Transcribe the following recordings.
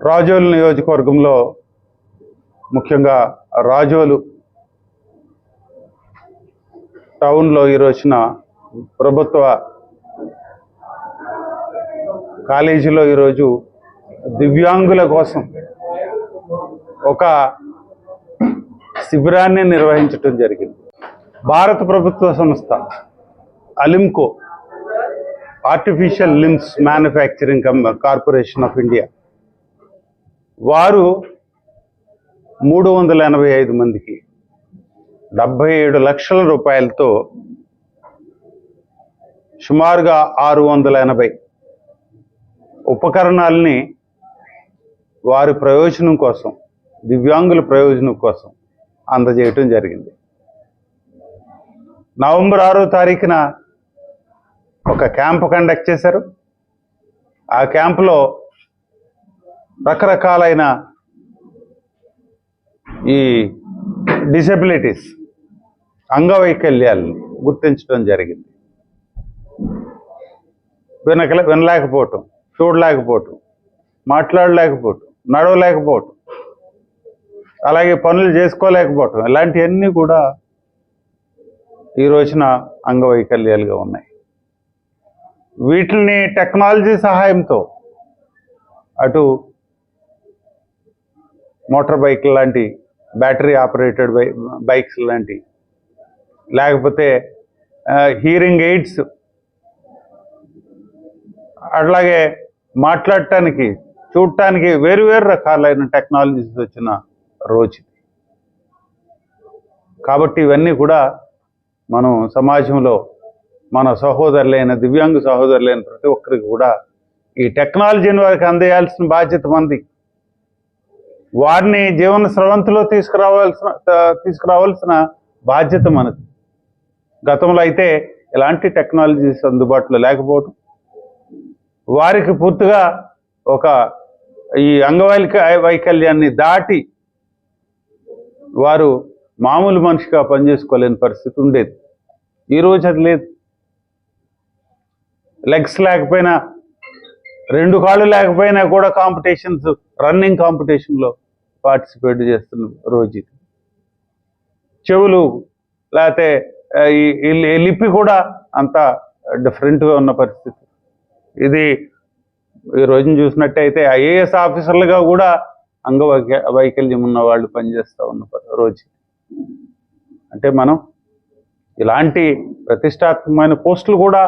రాజోలు నియోజకవర్గంలో ముఖ్యంగా రాజోలు టౌన్లో ఈ రోజున ప్రభుత్వ కాలేజీలో ఈరోజు దివ్యాంగుల కోసం ఒక శిబిరాన్ని నిర్వహించటం జరిగింది. భారత ప్రభుత్వ సంస్థ Alimco artificial limbs manufacturing corporation of India వారు మూడు వందల ఎనభై ఐదు మందికి డెబ్భై ఏడు లక్షల రూపాయలతో సుమారుగా ఆరు వందల ఎనభై ఉపకరణాలని వారి ప్రయోజనం కోసం దివ్యాంగుల ప్రయోజనం కోసం అందజేయటం జరిగింది. నవంబర్ ఆరో తారీఖున ఒక క్యాంప్ కండక్ట్ చేశారు. ఆ క్యాంపులో రకరకాలైన ఈ డిసెబిలిటీస్ అంగవైకల్యాలను గుర్తించడం జరిగింది. వినక వినలేకపోవటం చూడలేకపోవటం మాట్లాడలేకపోవటం నడవలేకపోవటం అలాగే పనులు చేసుకోలేకపోవటం ఇలాంటివన్నీ కూడా ఈ రోజున అంగవైకల్యాలుగా ఉన్నాయి. వీటిని టెక్నాలజీ సహాయంతో అటు మోటార్ బైక్ లాంటి బ్యాటరీ ఆపరేటెడ్ బై బైక్స్ లాంటి. లేకపోతే హీరింగ్ ఎయిడ్స్. అట్లాగే మాట్లాడటానికి చూడటానికి వేరు వేరు రకాలైన టెక్నాలజీస్ వచ్చిన రోజు కాబట్టి ఇవన్నీ కూడా మనం సమాజంలో మన సహోదరులైన దివ్యాంగ సహోదరులైన ప్రతి ఒక్కరికి కూడా ఈ టెక్నాలజీని వారికి అందేయాల్సిన బాధ్యత మంది. వారిని జీవన స్రవంతిలో తీసుకురావాల్సిన తీసుకురావాల్సిన బాధ్యత మనది. గతంలో అయితే ఎలాంటి టెక్నాలజీస్ అందుబాటులో లేకపోవడం వారికి పూర్తిగా ఒక ఈ అంగవైక వైకల్యాన్ని దాటి వారు మామూలు మనిషిగా పనిచేసుకోలేని పరిస్థితి ఉండేది. ఈరోజు అది లేదు. లెగ్స్ లేకపోయినా రెండు కాళ్ళు లేకపోయినా కూడా కాంపిటీషన్స్ రన్నింగ్ కాంపిటీషన్లో పార్టిసిపేట్ చేస్తున్న రోజు చెవులు లేకపోతే ఈ లిపి కూడా అంత డిఫరెంట్గా ఉన్న పరిస్థితి. ఇది ఈ రోజున చూసినట్టయితే ఐఏఎస్ ఆఫీసర్లుగా కూడా అంగవైక వైకల్యం ఉన్న వాళ్ళు పనిచేస్తూ ఉన్న రోజు అంటే మనం ఇలాంటి ప్రతిష్టాత్మకమైన పోస్టులు కూడా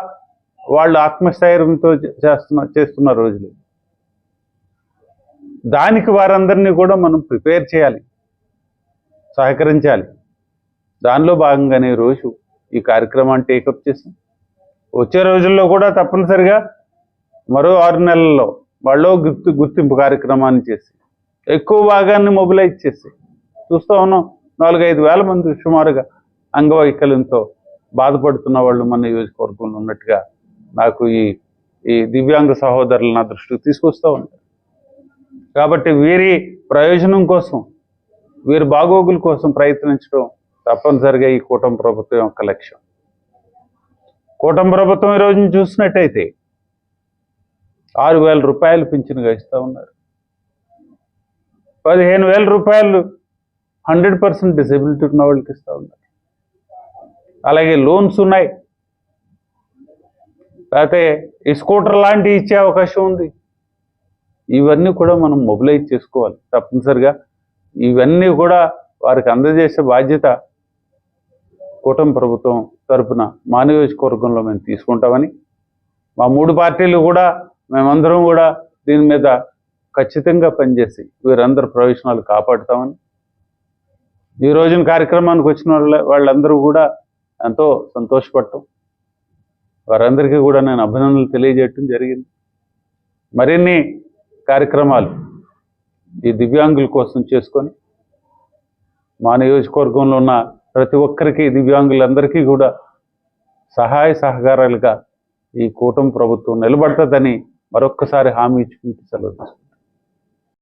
వాళ్ళు ఆత్మస్థైర్యంతో చేస్తున్న చేస్తున్న రోజులు. దానికి వారందరినీ కూడా మనం ప్రిపేర్ చేయాలి. సహకరించాలి. దానిలో భాగంగానే రోజు ఈ కార్యక్రమాన్ని టేకప్ చేసాం వచ్చే రోజుల్లో కూడా తప్పనిసరిగా మరో ఆరు నెలల్లో వాళ్ళు గుర్తు గుర్తింపు కార్యక్రమాన్ని చేసి ఎక్కువ భాగాన్ని మొబిలైజ్ చేసి చూస్తూ ఉన్నాం. నాలుగైదు వేల మంది సుమారుగా అంగవైకల్యంతో బాధపడుతున్న వాళ్ళు మన నియోజకవర్గంలో ఉన్నట్టుగా నాకు ఈ ఈ దివ్యాంగ సహోదరులు నా దృష్టికి తీసుకొస్తూ ఉంటారు కాబట్టి వీరి ప్రయోజనం కోసం వీరి బాగోగుల కోసం ప్రయత్నించడం తప్పనిసరిగా ఈ కూటమి ప్రభుత్వం యొక్క లక్ష్యం. కూటమి ప్రభుత్వం ఈ చూసినట్టయితే ఆరు వేల రూపాయలు పింఛనుగా ఇస్తూ ఉన్నారు. పదిహేను వేల రూపాయలు హండ్రెడ్ పర్సెంట్ డిసెబిలిటీ ఉన్న వాళ్ళకి ఇస్తూ ఉన్నారు. అలాగే లోన్స్ ఉన్నాయి. లేకపోతే ఈ స్కూటర్ లాంటివి ఇచ్చే అవకాశం ఉంది. ఇవన్నీ కూడా మనం మొబిలైజ్ చేసుకోవాలి తప్పనిసరిగా. ఇవన్నీ కూడా వారికి అందజేసే బాధ్యత కూటమి ప్రభుత్వం తరపున మా నియోజకవర్గంలో మేము తీసుకుంటామని మా మూడు పార్టీలు కూడా మేమందరం కూడా దీని మీద ఖచ్చితంగా పనిచేసి వీరందరి ప్రయోజనాలు కాపాడుతామని ఈ రోజున కార్యక్రమానికి వచ్చిన వాళ్ళ వాళ్ళందరూ కూడా ఎంతో సంతోషపడటం. వారందరికీ కూడా నేను అభినందనలు తెలియజేయటం జరిగింది. మరిన్ని కార్యక్రమాలు ఈ దివ్యాంగుల కోసం చేసుకొని మా నియోజకవర్గంలో ఉన్న ప్రతి ఒక్కరికి దివ్యాంగులందరికీ కూడా సహాయ సహకారాలుగా ఈ కూటమి ప్రభుత్వం నిలబడుతుందని మరొక్కసారి హామీ ఇచ్చుకుంటూ సెలవు